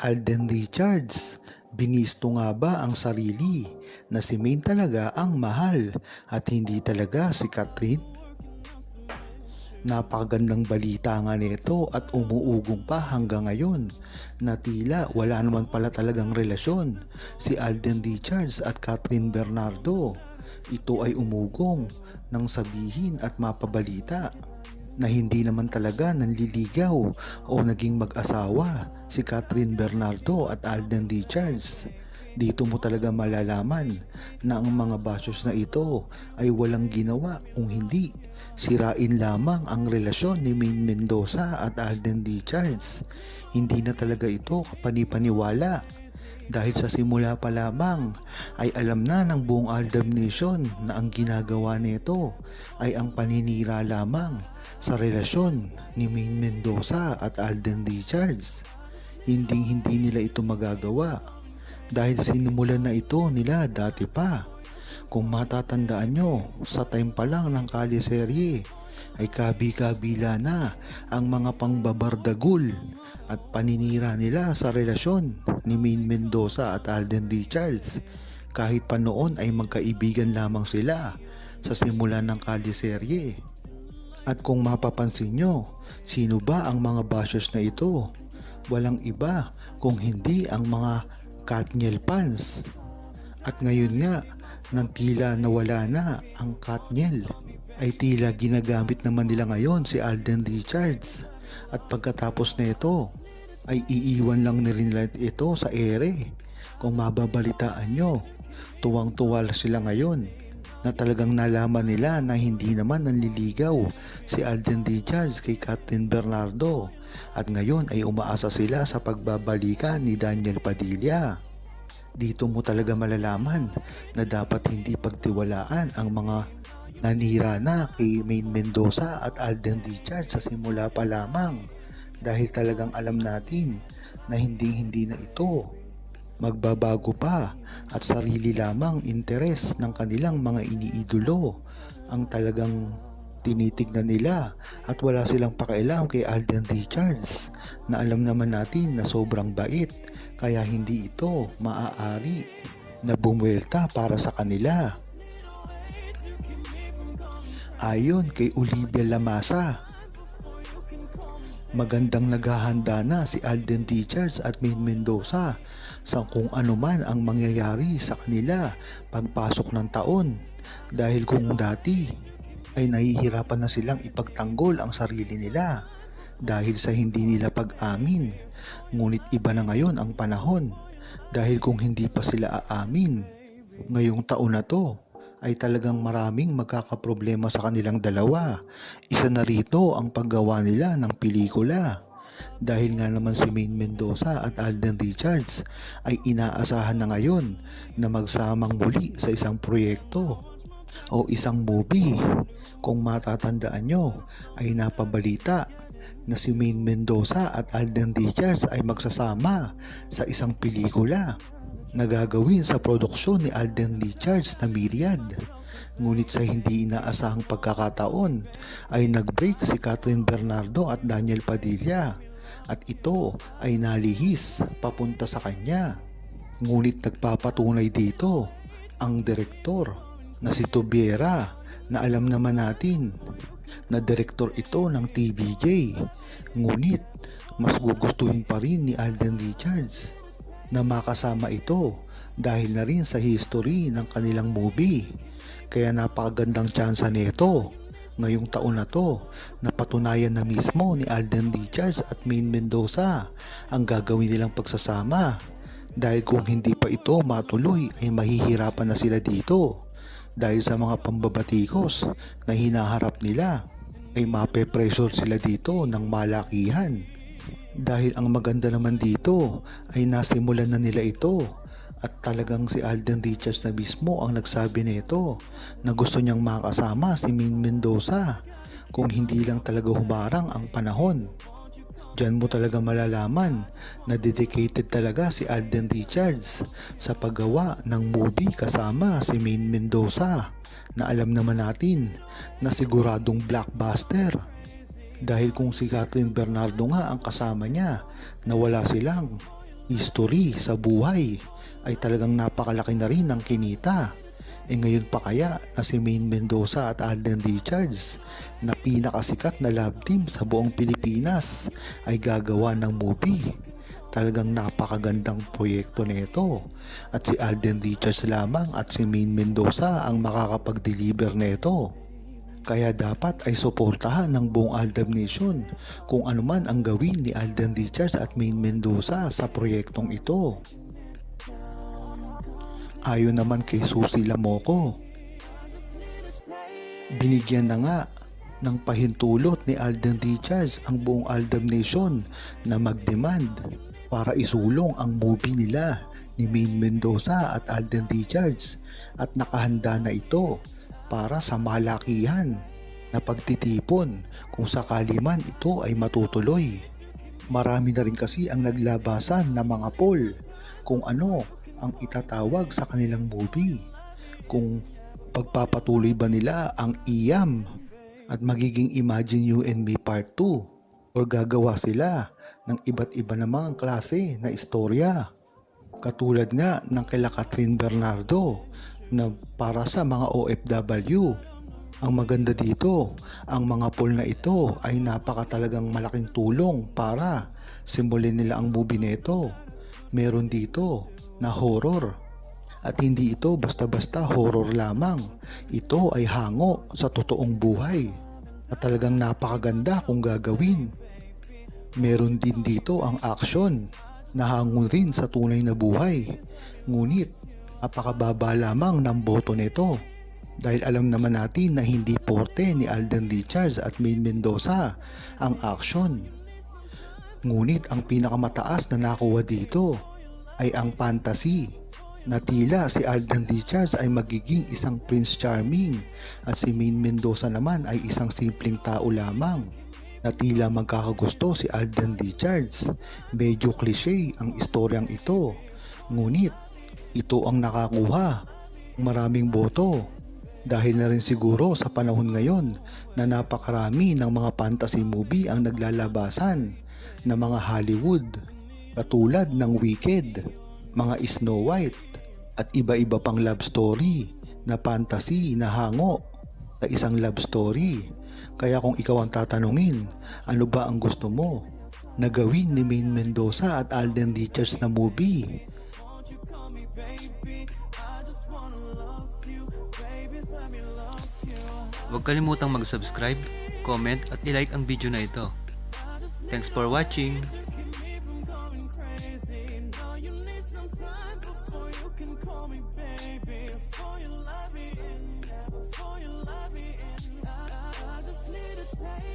Alden Richards, binisto nga ba ang sarili na si Maine talaga ang mahal at hindi talaga si Catherine? Napakagandang balita nga nito at umuugong pa hanggang ngayon na tila wala naman pala talagang relasyon si Alden Richards at Catherine Bernardo. Ito ay umugong nang sabihin at mapabalita na hindi naman talaga nanliligaw o naging mag-asawa si Catherine Bernardo at Alden Richards. Dito mo talaga malalaman na ang mga basos na ito ay walang ginawa kung hindi sirain lamang ang relasyon ni Maine Mendoza at Alden Richards. Hindi na talaga ito kapanipaniwala dahil sa simula pa lamang ay alam na ng buong Aldam Nation na ang ginagawa nito ay ang paninira lamang sa relasyon ni Maine Mendoza at Alden Richards. Hindi hindi nila ito magagawa dahil sinimulan na ito nila dati pa. Kung matatandaan nyo, sa time pa lang ng kaliserye ay kabi-kabila na ang mga pangbabardagul at paninira nila sa relasyon ni Maine Mendoza at Alden Richards. Kahit pa noon ay magkaibigan lamang sila sa simula ng kaliserye. At kung mapapansin nyo, sino ba ang mga bashers na ito? Walang iba kung hindi ang mga Katniel fans. At ngayon nga, nang tila nawala na ang Katniel, ay tila ginagamit naman nila ngayon si Alden Richards. At pagkatapos na ito, ay iiwan lang na rin ito sa ere. Kung mababalitaan nyo, tuwang-tuwa sila ngayon na talagang nalaman nila na hindi naman nanliligaw si Alden Richards kay Catherine Bernardo at ngayon ay umaasa sila sa pagbabalikan ni Daniel Padilla. Dito mo talaga malalaman na dapat hindi pagtiwalaan ang mga nanira na kay Maine Mendoza at Alden Richards sa simula pa lamang. Dahil talagang alam natin na hindi hindi na ito magbabago pa at sarili lamang interes ng kanilang mga iniidolo ang talagang tinitignan nila at wala silang pakialam kay Alden Richards na alam naman natin na sobrang bait kaya hindi ito maaari na bumuelta para sa kanila. Ayon kay Olivia Lamasa, magandang naghahanda na si Alden Richards at Maine Mendoza sa kung ano man ang mangyayari sa kanila pagpasok ng taon dahil kung dati ay nahihirapan na silang ipagtanggol ang sarili nila dahil sa hindi nila pag-amin ngunit iba na ngayon ang panahon dahil kung hindi pa sila aamin ngayong taon na to ay talagang maraming magkakaproblema sa kanilang dalawa. Isa na rito ang paggawa nila ng pelikula. Dahil nga naman si Maine Mendoza at Alden Richards ay inaasahan na ngayon na magsamang muli sa isang proyekto o isang movie. Kung matatandaan nyo ay napabalita na si Maine Mendoza at Alden Richards ay magsasama sa isang pelikula na gagawin sa produksyon ni Alden Richards na Myriad. Ngunit sa hindi inaasahang pagkakataon ay nag-break si Catherine Bernardo at Daniel Padilla at ito ay nalihis papunta sa kanya. Ngunit nagpapatunay dito ang direktor na si Tobiera na alam naman natin na direktor ito ng TVJ. Ngunit mas gugustuhin pa rin ni Alden Richards na makasama ito dahil na rin sa history ng kanilang movie. Kaya napakagandang tsansa nito ngayong taon na to napatunayan na mismo ni Alden Richards at Maine Mendoza ang gagawin nilang pagsasama dahil kung hindi pa ito matuloy ay mahihirapan na sila dito dahil sa mga pambabatikos na hinaharap nila. Ay mape-pressure sila dito ng malakihan. Dahil ang maganda naman dito ay nasimulan na nila ito. At talagang si Alden Richards na mismo ang nagsabi nito na gusto niyang makasama si Maine Mendoza kung hindi lang talaga humarang ang panahon. Diyan mo talaga malalaman na dedicated talaga si Alden Richards sa paggawa ng movie kasama si Maine Mendoza na alam naman natin na siguradong blockbuster dahil kung si Catherine Bernardo nga ang kasama niya na wala silang history sa buhay ay talagang napakalaki na rin ng kinita. E ngayon pa kaya na si Maine Mendoza at Alden Richards na pinakasikat na love team sa buong Pilipinas ay gagawa ng movie. Talagang napakagandang proyekto nito at si Alden Richards lamang at si Maine Mendoza ang makakapag-deliver nito. Kaya dapat ay suportahan ng buong Aldab Nation kung ano man ang gawin ni Alden Richards at Maine Mendoza sa proyektong ito. Ayon naman kay Susie Lamoco, binigyan na nga ng pahintulot ni Alden Richards ang buong Aldab Nation na mag-demand para isulong ang movie nila ni Maine Mendoza at Alden Richards at nakahanda na ito para sa malakihan na pagtitipon kung sakali man ito ay matutuloy. Marami na rin kasi ang naglabasan na mga poll kung ano ang itatawag sa kanilang movie. Kung pagpapatuloy ba nila ang IAM at magiging Imagine You and Me Part 2 or gagawa sila ng iba't iba namang klase na istorya. Katulad nga ng kila Catherine Bernardo na para sa mga OFW. Ang maganda dito, ang mga poll na ito ay napaka talagang malaking tulong para simulin nila ang movie nito. Meron dito na horror. At hindi ito basta-basta horror lamang. Ito ay hango sa totoong buhay. At talagang napakaganda kung gagawin. Meron din dito ang action na hango rin sa tunay na buhay. Ngunit napakababa lamang ng boto nito. Dahil alam naman natin na hindi porte ni Alden Richards at Maine Mendoza ang action. Ngunit ang pinakamataas na nakuha dito ay ang fantasy na tila si Alden Richards ay magiging isang Prince Charming at si Maine Mendoza naman ay isang simpleng tao lamang na tila magkakagusto si Alden Richards. Medyo cliche ang istoryang ito. Ngunit ito ang nakakuha ng maraming boto dahil na rin siguro sa panahon ngayon na napakarami ng mga fantasy movie ang naglalabasan ng mga Hollywood katulad ng Wicked, mga Snow White at iba-iba pang love story na fantasy na hango sa isang love story. Kaya kung ikaw ang tatanungin, ano ba ang gusto mo na gawin ni Maine Mendoza at Alden Richards na movie? Huwag kalimutang mag-subscribe, comment at ilike ang video na ito. Thanks for watching!